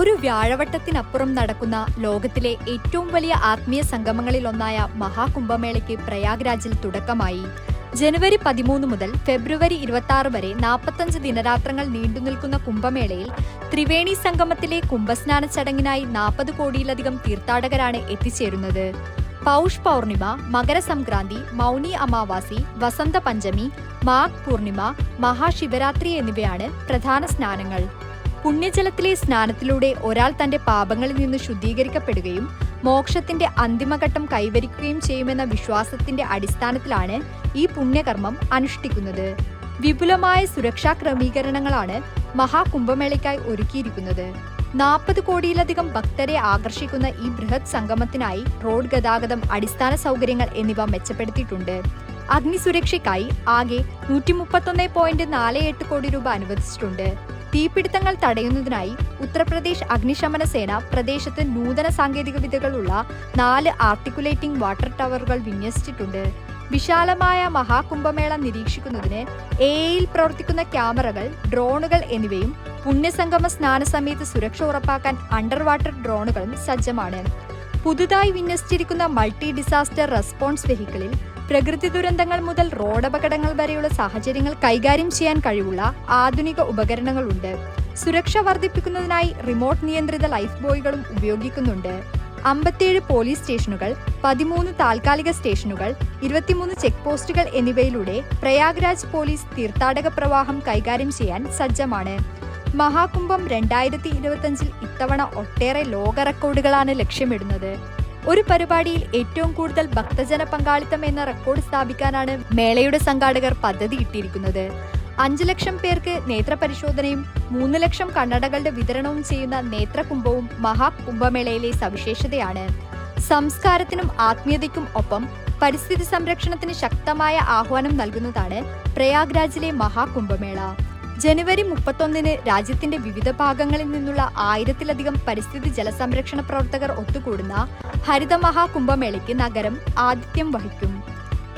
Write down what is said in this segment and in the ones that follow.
ഒരു വ്യാഴവട്ടത്തിനപ്പുറം നടക്കുന്ന ലോകത്തിലെ ഏറ്റവും വലിയ ആത്മീയ സംഗമങ്ങളിലൊന്നായ മഹാകുംഭമേളയ്ക്ക് പ്രയാഗ്രാജിൽ തുടക്കമായി. ജനുവരി പതിമൂന്ന് മുതൽ ഫെബ്രുവരി ഇരുപത്തി ആറ് വരെ നാൽപ്പത്തഞ്ച് ദിനരാത്രങ്ങൾ നീണ്ടുനിൽക്കുന്ന കുംഭമേളയിൽ ത്രിവേണി സംഗമത്തിലെ കുംഭസ്നാന ചടങ്ങിനായി നാൽപ്പത് കോടിയിലധികം തീർത്ഥാടകരാണ് എത്തിച്ചേരുന്നത്. പൗഷ് പൗർണിമ മകരസംക്രാന്തി മൗനി അമാവാസി വസന്ത പഞ്ചമി മാഘ് പൂർണിമ മഹാശിവരാത്രി എന്നിവയാണ് പ്രധാന സ്നാനങ്ങൾ. പുണ്യജലത്തിലെ സ്നാനത്തിലൂടെ ഒരാൾ തന്റെ പാപങ്ങളിൽ നിന്ന് ശുദ്ധീകരിക്കപ്പെടുകയും മോക്ഷത്തിന്റെ അന്തിമഘട്ടം കൈവരിക്കുകയും ചെയ്യുമെന്ന വിശ്വാസത്തിന്റെ അടിസ്ഥാനത്തിലാണ് ഈ പുണ്യകർമ്മം അനുഷ്ഠിക്കുന്നത്. വിപുലമായ സുരക്ഷാ ക്രമീകരണങ്ങളാണ് മഹാകുംഭമേളയ്ക്കായി ഒരുക്കിയിരിക്കുന്നത്. നാൽപ്പത് കോടിയിലധികം ഭക്തരെ ആകർഷിക്കുന്ന ഈ ബൃഹത് സംഗമത്തിനായി റോഡ് ഗതാഗതം അടിസ്ഥാന സൗകര്യങ്ങൾ എന്നിവ മെച്ചപ്പെടുത്തിയിട്ടുണ്ട്. അഗ്നിസുരക്ഷയ്ക്കായി ആകെ നൂറ്റി മുപ്പത്തൊന്ന് പോയിന്റ് നാല് എട്ട് കോടി രൂപ അനുവദിച്ചിട്ടുണ്ട്. തീപിടുത്തങ്ങൾ തടയുന്നതിനായി ഉത്തർപ്രദേശ് അഗ്നിശമന സേന പ്രദേശത്ത് നൂതന സാങ്കേതിക വിദ്യകളുള്ള നാല് ആർട്ടിക്കുലേറ്റിംഗ് വാട്ടർ ടവറുകൾ വിന്യസിച്ചിട്ടുണ്ട്. വിശാലമായ മഹാകുംഭമേള നിരീക്ഷിക്കുന്നതിന് എയിൽ പ്രവർത്തിക്കുന്ന ക്യാമറകൾ ഡ്രോണുകൾ എന്നിവയും പുണ്യസംഗമ സ്നാന സമയത്ത് സുരക്ഷ ഉറപ്പാക്കാൻ അണ്ടർ വാട്ടർ ഡ്രോണുകളും സജ്ജമാണ്. പുതുതായി വിന്യസിച്ചിരിക്കുന്ന മൾട്ടി ഡിസാസ്റ്റർ റെസ്പോൺസ് വെഹിക്കിളിൽ പ്രകൃതി ദുരന്തങ്ങൾ മുതൽ റോഡപകടങ്ങൾ വരെയുള്ള സാഹചര്യങ്ങൾ കൈകാര്യം ചെയ്യാൻ കഴിവുള്ള ആധുനിക ഉപകരണങ്ങളുണ്ട്. സുരക്ഷ വർദ്ധിപ്പിക്കുന്നതിനായി റിമോട്ട് നിയന്ത്രിത ലൈഫ് ബോയ്കളും ഉപയോഗിക്കുന്നുണ്ട്. അമ്പത്തിയേഴ് പോലീസ് സ്റ്റേഷനുകൾ പതിമൂന്ന് താൽക്കാലിക സ്റ്റേഷനുകൾ ഇരുപത്തിമൂന്ന് ചെക്ക് പോസ്റ്റുകൾ എന്നിവയിലൂടെ പ്രയാഗ്രാജ് പോലീസ് തീർത്ഥാടക പ്രവാഹം കൈകാര്യം ചെയ്യാൻ സജ്ജമാണ്. മഹാകുംഭം രണ്ടായിരത്തി ഇരുപത്തഞ്ചിൽ ഇത്തവണ ഒട്ടേറെ ലോക റെക്കോർഡുകളാണ് ലക്ഷ്യമിടുന്നത്. ഒരു പരിപാടിയിൽ ഏറ്റവും കൂടുതൽ ഭക്തജന പങ്കാളിത്തം എന്ന റെക്കോർഡ് സ്ഥാപിക്കാനാണ് മേളയുടെ സംഘാടകർ പദ്ധതി ഇട്ടിരിക്കുന്നത്. അഞ്ചു ലക്ഷം പേർക്ക് നേത്രപരിശോധനയും മൂന്ന് ലക്ഷം കണ്ണടകളുടെ വിതരണവും ചെയ്യുന്ന നേത്രകുംഭവും മഹാകുംഭമേളയിലെ സവിശേഷതയാണ്. സംസ്കാരത്തിനും ആത്മീയതയ്ക്കും ഒപ്പം പരിസ്ഥിതി സംരക്ഷണത്തിന് ശക്തമായ ആഹ്വാനം നൽകുന്നതാണ് പ്രയാഗ്രാജിലെ മഹാകുംഭമേള. ജനുവരി മുപ്പത്തൊന്നിന് രാജ്യത്തിന്റെ വിവിധ ഭാഗങ്ങളിൽ നിന്നുള്ള ആയിരത്തിലധികം പരിസ്ഥിതി ജലസംരക്ഷണ പ്രവർത്തകർ ഒത്തുകൂടുന്ന ഹരിത മഹാകുംഭമേളയ്ക്ക് നഗരം ആതിഥ്യം വഹിക്കും.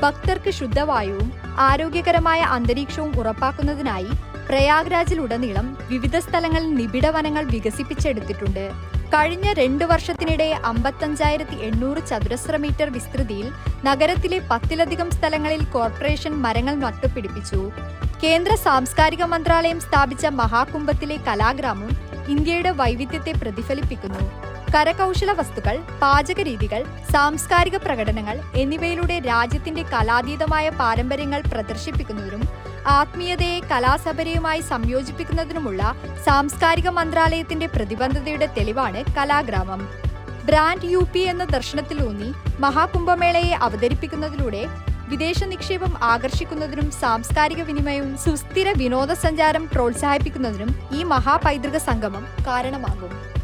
ഭക്തർക്ക് ശുദ്ധവായുവും ആരോഗ്യകരമായ അന്തരീക്ഷവും ഉറപ്പാക്കുന്നതിനായി പ്രയാഗ്രാജിലുടനീളം വിവിധ സ്ഥലങ്ങളിൽ നിബിഡ വനങ്ങൾ വികസിപ്പിച്ചെടുത്തിട്ടുണ്ട്. കഴിഞ്ഞ രണ്ട് വർഷത്തിനിടെ അമ്പത്തഞ്ചായിരത്തി എണ്ണൂറ് ചതുരശ്ര മീറ്റർ വിസ്തൃതിയിൽ നഗരത്തിലെ പത്തിലധികം സ്ഥലങ്ങളിൽ കോർപ്പറേഷൻ മരങ്ങൾ നട്ടുപിടിപ്പിച്ചു. കേന്ദ്ര സാംസ്കാരിക മന്ത്രാലയം സ്ഥാപിച്ച മഹാകുംഭത്തിലെ കലാഗ്രാമം ഇന്ത്യയുടെ വൈവിധ്യത്തെ പ്രതിഫലിപ്പിക്കുന്നു. കരകൗശല വസ്തുക്കൾ പാചക രീതികൾ സാംസ്കാരിക പ്രകടനങ്ങൾ എന്നിവയിലൂടെ രാജ്യത്തിന്റെ കലാതീതമായ പാരമ്പര്യങ്ങൾ പ്രദർശിപ്പിക്കുന്നതിനും ആത്മീയതയെ കലാസബരയുമായി സംയോജിപ്പിക്കുന്നതിനുമുള്ള സാംസ്കാരിക മന്ത്രാലയത്തിന്റെ പ്രതിബദ്ധതയുടെ തെളിവാണ് കലാഗ്രാമം. ബ്രാൻഡ് യു പി എന്ന ദർശനത്തിലൂന്നി മഹാകുംഭമേളയെ അവതരിപ്പിക്കുന്നതിലൂടെ വിദേശ നിക്ഷേപം ആകർഷിക്കുന്നതിനും സാംസ്കാരിക വിനിമയവും സുസ്ഥിര വിനോദസഞ്ചാരം പ്രോത്സാഹിപ്പിക്കുന്നതിനും ഈ മഹാപൈതൃക സംഗമം കാരണമാകും.